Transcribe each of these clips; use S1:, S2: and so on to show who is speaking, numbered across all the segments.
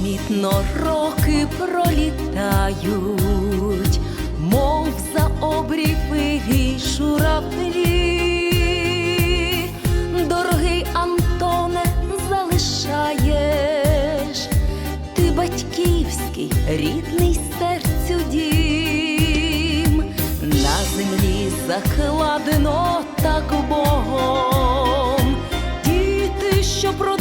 S1: непомітно роки пролітають, мов за обрій вигій журавлі, дорогий Антоне, залишаєш ти батьківський, рідний серцю дім, на землі закладено так Богом, діти, що про.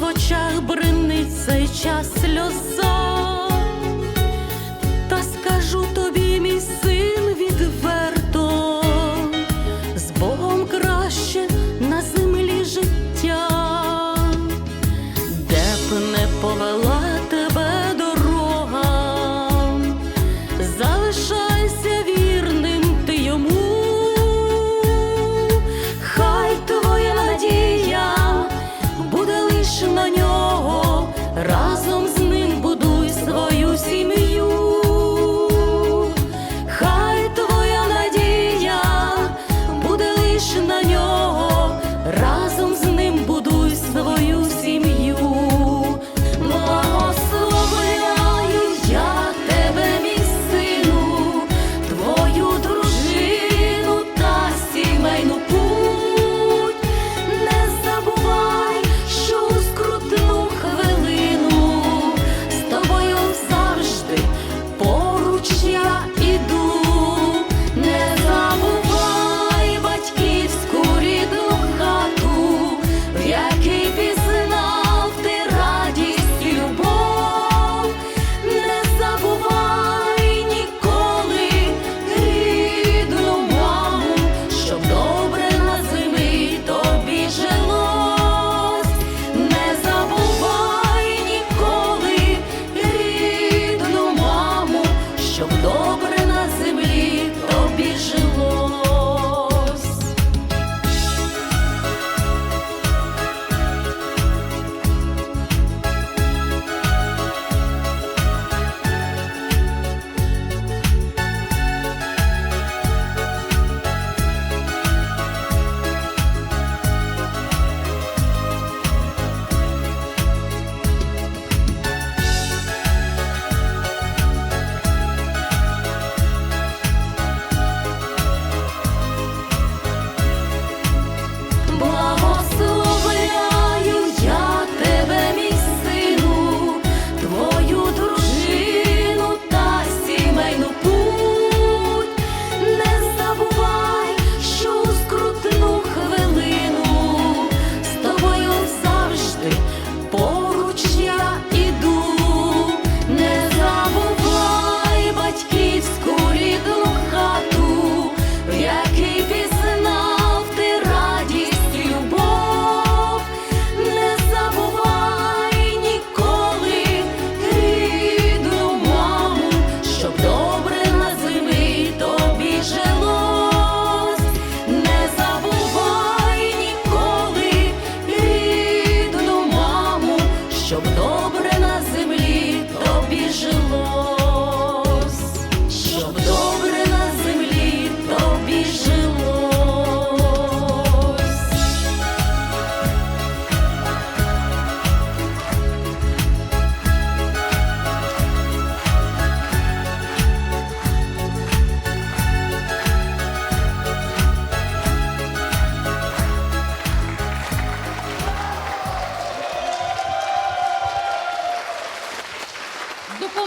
S1: в очах бринить цей час сльоза.